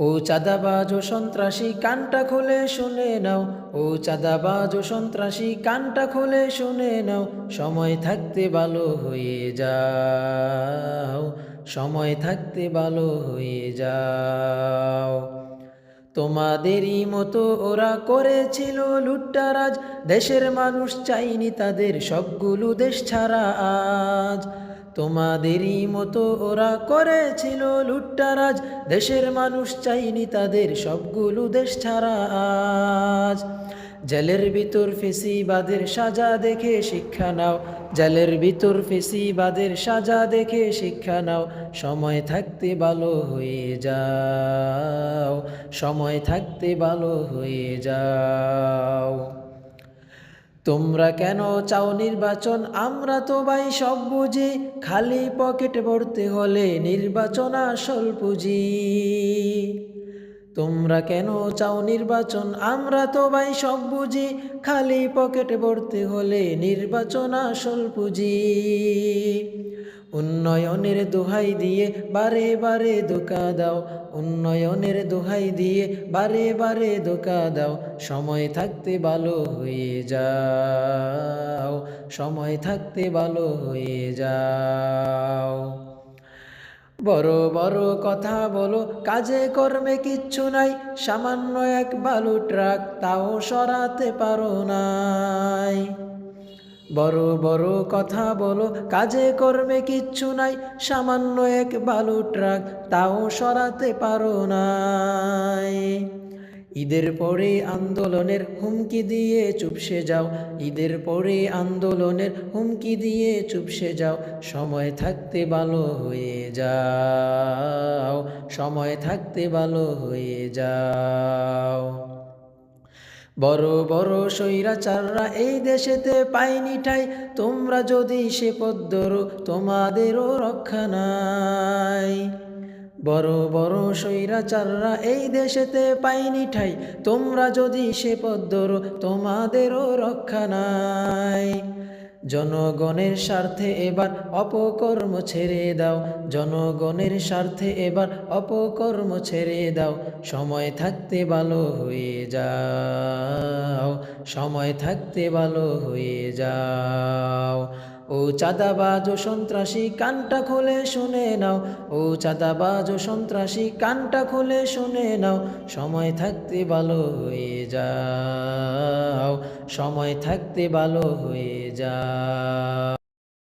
ও চাঁদাবাজ ও সন্ত্রাসী কানটা খুলে শুনে নাও। ও চাঁদাবাজ ও সন্ত্রাসী কানটা খুলে শুনে নাও। সময় থাকতে ভালো হয়ে যাও। সময় থাকতে ভালো হয়ে যাও। তোমাদেরই মতো ওরা করেছিল লুট্টারাজ। দেশের মানুষ চাইনি তাদের সবগুলো দেশ ছাড়া আজ। তোমাদেরই মতো ওরা করেছিল লুট্টারাজ। দেশের মানুষ চাইনি তাদের সবগুলো দেশ ছাড়া আজ। জেলের ভিতর ফেসিবাদের সাজা দেখে শিক্ষা নাও। জেলের ভিতর ফেসিবাদের সাজা দেখে শিক্ষা নাও। সময় থাকতে ভালো হয়ে যাও। সময় থাকতে ভালো হয়ে যাও। তোমরা কেন চাও নির্বাচন? আমরা তো ভাই সব বুঝি। খালি পকেট ভরতে হলে নির্বাচন আসল পুঁজি। তোমরা কেন চাও নির্বাচন? আমরা তো ভাই সব বুঝি। খালি পকেট ভরতে হলে নির্বাচন আসল পুঁজি। উন্নয়নের দোহাই দিয়ে বারে বারে ধোকা দাও। উন্নয়নের দোহাই দিয়ে বারে বারে ধোকা দাও। সময় থাকতে ভালো হয়ে যাও। সময় থাকতে ভালো হয়ে যাও। বড় বড় কথা বলো, কাজে কর্মে কিচ্ছু নাই। সামান্য এক বালু ট্রাক, তাও সরাতে পারো নাই। বড় বড় কথা বলো, কাজে কর্মে কিচ্ছু নাই, সামান্য এক বালু ট্রাক, তাও সরাতে পারো নাই। ঈদের পরে আন্দোলনের হুমকি দিয়ে চুপসে যাও, ঈদের পরে আন্দোলনের হুমকি দিয়ে চুপসে যাও, সময় থাকতে ভালো হয়ে যাও, সময় থাকতে ভালো হয়ে যাও। বড় বড় স্বৈরাচাররা এই দেশেতে পাইনি ঠাই। তোমরা যদি সে পদ্মর তোমাদেরও রক্ষা নাই। বড় বড় স্বৈরাচাররা এই দেশেতে পাইনি ঠাই। তোমরা যদি সে পদ্মর তোমাদেরও রক্ষা নাই। জনগণের স্বার্থে এবার অপকর্ম ছেড়ে দাও। জনগণের স্বার্থে এবার অপকর্ম ছেড়ে দাও। সময় থাকতে ভালো হয়ে যাও। সময় থাকতে ভালো হয়ে যাও। চাঁদাবাজ ও সন্ত্রাসী কানটা খুলে শুনে নাও। ও চাঁদাবাজ ও সন্ত্রাসী কানটা খুলে শুনে নাও। সময় থাকতে ভালো হয়ে যাও। সময় থাকতে ভালো হয়ে যাও।